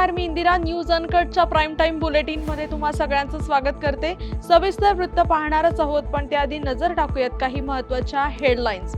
नमस्कार मी इंदिरा न्यूज अनकटच्या प्राईम टाईम बुलेटिनमध्ये तुम्हा सगळ्यांचं स्वागत करते. सविस्तर वृत्त पाहणारच आहोत पण त्याआधी नजर टाकूयात काही महत्त्वाच्या हेडलाईन्स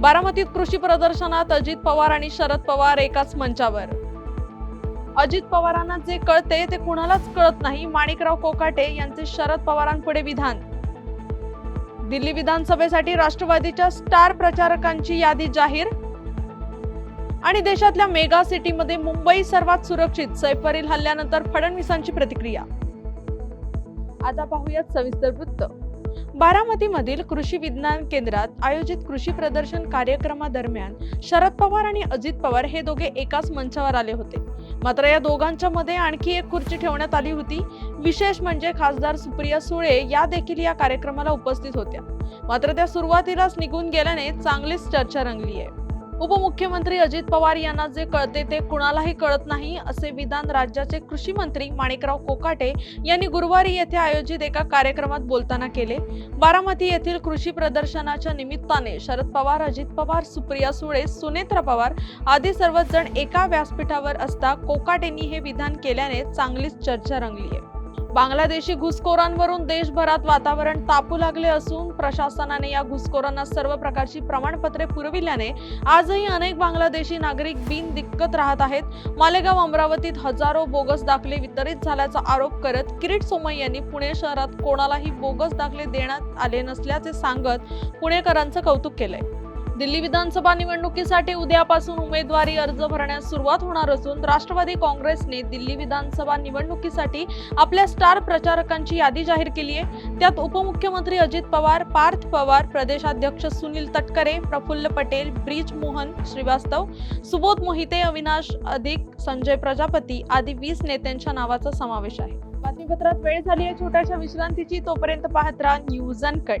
बारामतीत कृषी प्रदर्शनात अजित पवार आणि शरद पवार एकाच मंचावर. अजित पवारांना जे कळते ते कुणालाच कळत नाही. माणिकराव कोकाटे यांचे शरद पवारांपुढे विधान. दिल्ली विधानसभेसाठी राष्ट्रवादीच्या स्टार प्रचारकांची यादी जाहीर. आणि देशातल्या मेगा सिटीमध्ये मुंबई सर्वात सुरक्षित सैफरील हल्ल्यानंतर फडणवीसांची प्रतिक्रिया. आता पाहूयात सविस्तर वृत्त. बारामतीमधील कृषी विज्ञान केंद्रात आयोजित कृषी प्रदर्शन कार्यक्रमादरम्यान शरद पवार आणि अजित पवार हे दोघे एकाच मंचावर आले होते. मात्र या दोघांच्या मध्ये आणखी एक खुर्ची ठेवण्यात आली होती. विशेष म्हणजे खासदार सुप्रिया सुळे या देखील या कार्यक्रमाला उपस्थित होत्या. मात्र त्या सुरुवातीलाच निघून गेल्याने चांगलीच चर्चा रंगली आहे उपमुख्यमंत्री अजित पवार यांना जे कळते ते कुणालाही कळत नाही असे विधान राज्याचे कृषी मंत्री माणिकराव कोकाटे यांनी गुरुवारी येथे आयोजित एका कार्यक्रमात बोलताना केले. बारामती येथील कृषी प्रदर्शनाच्या निमित्ताने शरद पवार अजित पवार सुप्रिया सुळे सुनेत्रा पवार आदी सर्वच जण एका व्यासपीठावर असता कोकाटेंनी हे विधान केल्याने चांगलीच चर्चा रंगली आहे. बांगलादेशी घुसखोरांवरून देशभरात वातावरण तापू लागले असून प्रशासनाने या घुसखोरांना सर्व प्रकारची प्रमाणपत्रे पुरविल्याने आजही अनेक बांगलादेशी नागरिक बिन दिक्कत राहत आहेत. मालेगाव अमरावतीत हजारो बोगस दाखले वितरित झाल्याचा आरोप करत किरीट सोमय यांनी पुणे शहरात कोणालाही बोगस दाखले देण्यात आले नसल्याचे सांगत पुणेकरांचं कौतुक केलंय. दिल्ली विधानसभा निवडणुकीसाठी उद्यापासून उमेदवारी अर्ज भरण्यास सुरुवात होणार असून राष्ट्रवादी काँग्रेसने दिल्ली विधानसभा निवडणुकीसाठी आपल्या स्टार प्रचारकांची यादी जाहीर केली आहे. त्यात उपमुख्यमंत्री अजित पवार पार्थ पवार प्रदेशाध्यक्ष सुनील तटकरे प्रफुल्ल पटेल ब्रिज मोहन श्रीवास्तव सुबोध मोहिते अविनाश अधिक संजय प्रजापती आदी वीस नेत्यांच्या नावाचा समावेश आहे. बातमीपत्रात वेळ झाली आहे. छोट्याशा विश्रांतीची. तोपर्यंत पाहत राहा न्यूज अँड कट.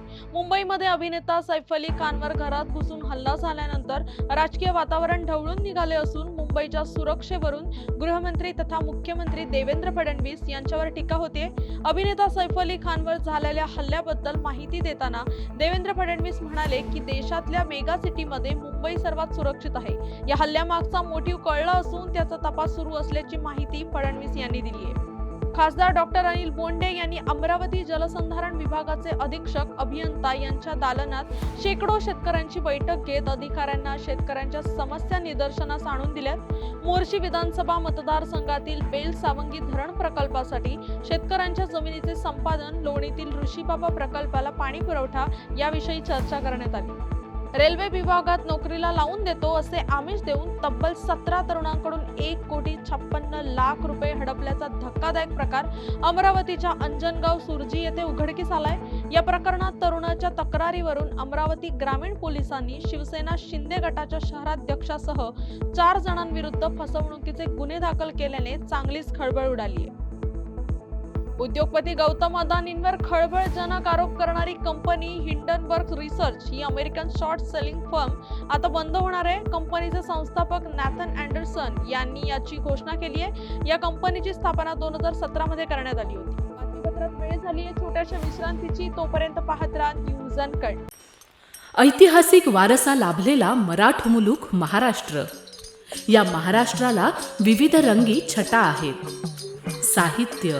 मुंबईमध्ये अभिनेता सैफ अली खानवर घरात घुसून हल्ला झाल्यानंतर राजकीय वातावरण ढवळून निघाले असून मुंबईच्या सुरक्षेवरून गृहमंत्री तथा मुख्यमंत्री देवेंद्र फडणवीस यांच्यावर टीका होते. अभिनेता सैफ अली खानवर झालेल्या हल्ल्याबद्दल माहिती देताना देवेंद्र फडणवीस म्हणाले की देशातल्या मेगा सिटीमध्ये मुंबई सर्वात सुरक्षित आहे. या हल्ल्यामागचा मोटिव्ह कळला असून त्याचा तपास सुरू असल्याची माहिती फडणवीस यांनी दिली आहे. खासदार डॉक्टर अनिल बोंडे यांनी अमरावती जलसंधारण विभागाचे अधीक्षक अभियंता यांच्या दालनात शेकडो शेतकऱ्यांची बैठक घेत अधिकाऱ्यांना शेतकऱ्यांच्या समस्या निदर्शनास आणून दिल्यात. मोर्शी विधानसभा मतदारसंघातील बेल सावंगी धरण प्रकल्पासाठी शेतकऱ्यांच्या जमिनीचे संपादन लोणीतील ऋषीबाबा प्रकल्पाला पाणी पुरवठा याविषयी चर्चा करण्यात आली. रेल्वे विभागात नोकरीला लावून देतो असे आमिष देऊन तब्बल सतरा तरुणांकडून एक कोटी छप्पन्न लाख रुपये हडपल्याचा धक्कादायक प्रकार अमरावतीच्या अंजनगाव सुरजी येथे उघडकीस आलाय. या प्रकरणात तरुणाच्या तक्रारीवरून अमरावती ग्रामीण पोलिसांनी शिवसेना शिंदे गटाच्या शहराध्यक्षासह चार जणांविरुद्ध फसवणुकीचे गुन्हे दाखल केल्याने चांगलीच खळबळ उडाली आहे. उद्योगपती गौतम अदानींवर खळबळजनक आरोप करणारी कंपनी हिंडनबर्ग रिसर्च ही अमेरिकन शॉर्ट सेलिंग फर्म आता बंद होणार आहे. कंपनीचे संस्थापक नॅथन अँडरसन यांनी याची घोषणा केली आहे. या कंपनीची स्थापना दोन हजार सतरामध्ये करण्यात आली होती. बातमीपत्रात वेळ झाली आहे. छोट्याशा विश्रांतीची. तोपर्यंत पाहत राहा न्यूज अनकट ऐतिहासिक वारसा लाभलेला मराठ मुलूक महाराष्ट्र. या महाराष्ट्राला विविध रंगी छटा आहेत. साहित्य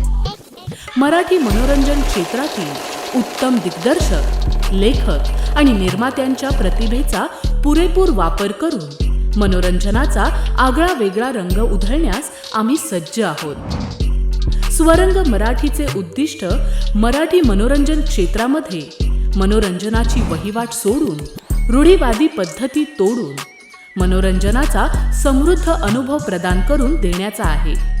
मराठी मनोरंजन क्षेत्रातील उत्तम दिग्दर्शक लेखक आणि निर्मात्यांच्या प्रतिभेचा पुरेपूर वापर करून मनोरंजनाचा आगळा वेगळा रंग उधळण्यास आम्ही सज्ज आहोत. स्वरंग मराठीचे उद्दिष्ट मराठी मनोरंजन क्षेत्रामध्ये मनोरंजनाची वहिवाट सोडून रूढीवादी पद्धती तोडून मनोरंजनाचा समृद्ध अनुभव प्रदान करून देण्याचा आहे.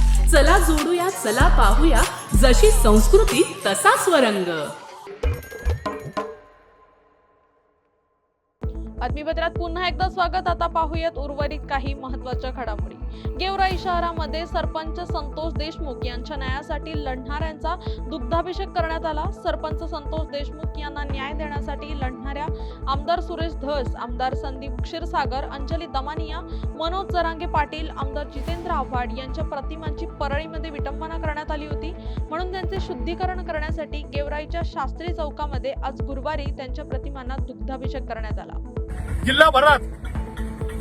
चला जोडूया चला पाहूया. जशी संस्कृती तसा स्वरंग बातमीपत्रात पुन्हा एकदा स्वागत. आता पाहूयात उर्वरित काही महत्त्वाच्या घडामोडी. गेवराई शहरामध्ये सरपंच संतोष देशमुख यांच्या न्यायासाठी लढणाऱ्यांचा दुग्धाभिषेक करण्यात आला. सरपंच संतोष देशमुख यांना न्याय देण्यासाठी लढणाऱ्या आमदार सुरेश धस आमदार संदीप क्षीरसागर अंजली दमानिया मनोज जरांगे पाटील आमदार जितेंद्र आव्हाड यांच्या प्रतिमांची परळीमध्ये विटंबना करण्यात आली होती. म्हणून त्यांचे शुद्धीकरण करण्यासाठी गेवराईच्या शास्त्री चौकामध्ये आज गुरुवारी त्यांच्या प्रतिमांना दुग्धाभिषेक करण्यात आला. जिल्हाभरात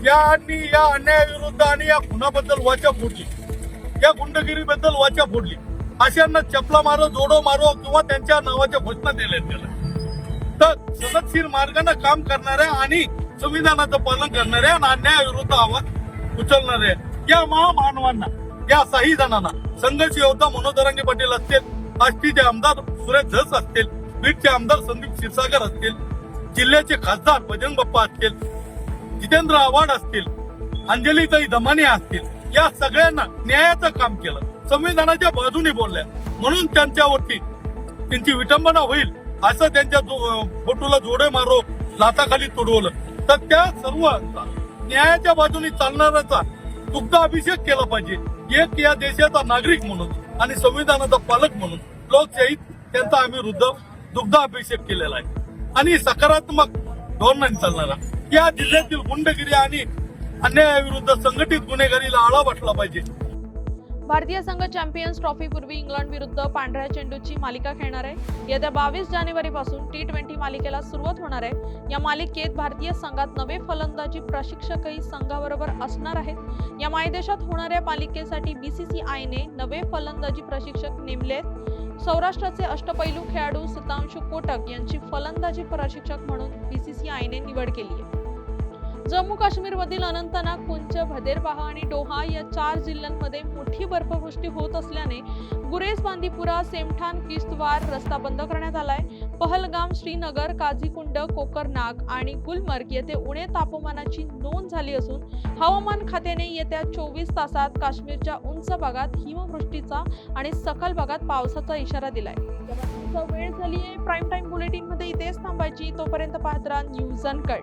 या आणि या अन्यायाविरुद्ध आणि या खुनाबद्दल वाचा फोडली. या गुंडगिरीबद्दल वाचा फोडली. अशांना चपला मारो जोडो मारो किंवा त्यांच्या नावाच्या घोषणा दिल्या गेल्या तर सततशीर मार्गाने काम करणाऱ्या आणि संविधानाचं पालन करणाऱ्या आणि अन्यायाविरुद्ध आवाज उचलणाऱ्या या महामानवांना या साही जणांना संघर्ष योद्धा मनोदरांगे पाटील असतील आष्टीचे आमदार सुरेश धस असतील बीडचे आमदार संदीप क्षीरसागर असतील जिल्ह्याचे खासदार बजरंग बाप्पा असतील जितेंद्र आव्हाड असतील अंजलीताई दमाने असतील या सगळ्यांना न्यायाचं काम केलं संविधानाच्या बाजूने बोलल्या. म्हणून त्यांच्यावरती त्यांची विटंबना होईल. असं त्यांच्या फोटोला जोडे मारो लाताखाली तुडवलं. तर त्या सर्व न्यायाच्या बाजूने चालणाऱ्याचा दुग्ध अभिषेक केला पाहिजे. एक या देशाचा नागरिक म्हणून आणि संविधानाचा पालक म्हणून लोकशाहीत त्यांचा आम्ही वृद्ध दुग्ध अभिषेक केलेला आहे. आणि सकारात्मक धोरणाने चालणारा. या जिल्ह्यातील गुंडगिरी आणि अन्यायाविरुद्ध संघटित गुन्हेगारीला आळा बसला पाहिजे. भारतीय संघ चॅम्पियन्स ट्रॉफी पूर्वी इंग्लंड विरुद्ध पांढऱ्या चेंडूची मालिका खेळणार आहे. येत्या बावीस जानेवारी पासून टी ट्वेंटी मालिकेला सुरुवात होणार आहे. या मालिकेत भारतीय संघात नवे फलंदाजी प्रशिक्षकही संघाबरोबर असणार आहेत. या मायदेशात होणाऱ्या मालिकेसाठी बीसीसीआयने नवे फलंदाजी प्रशिक्षक नेमले आहेत. सौराष्ट्राचे अष्टपैलू खेळाडू सितांशु कोटक यांची फलंदाजी प्रशिक्षक म्हणून बीसीसीआयने निवड केली आहे. जम्मू काश्मीरमधील अनंतनाग पुंच भदेरबाहा आणि डोहा या चार जिल्ह्यांमध्ये मोठी बर्फवृष्टी होत असल्याने गुरेज बांदीपुरा सेमठान किश्तवार रस्ता बंद करण्यात आलाय. पहलगाम श्रीनगर काझीकुंड कोकरनाग आणि गुलमर्ग येथे उणे तापमानाची नोंद झाली असून हवामान खात्याने येत्या चोवीस तासात काश्मीरच्या उंच भागात हिमवृष्टीचा आणि सखल भागात पावसाचा इशारा दिलाय. वेळ झाली आहे प्राईम टाईम बुलेटिनमध्ये इथेच थांबायची. तोपर्यंत पाहत राहा न्यूज अनकट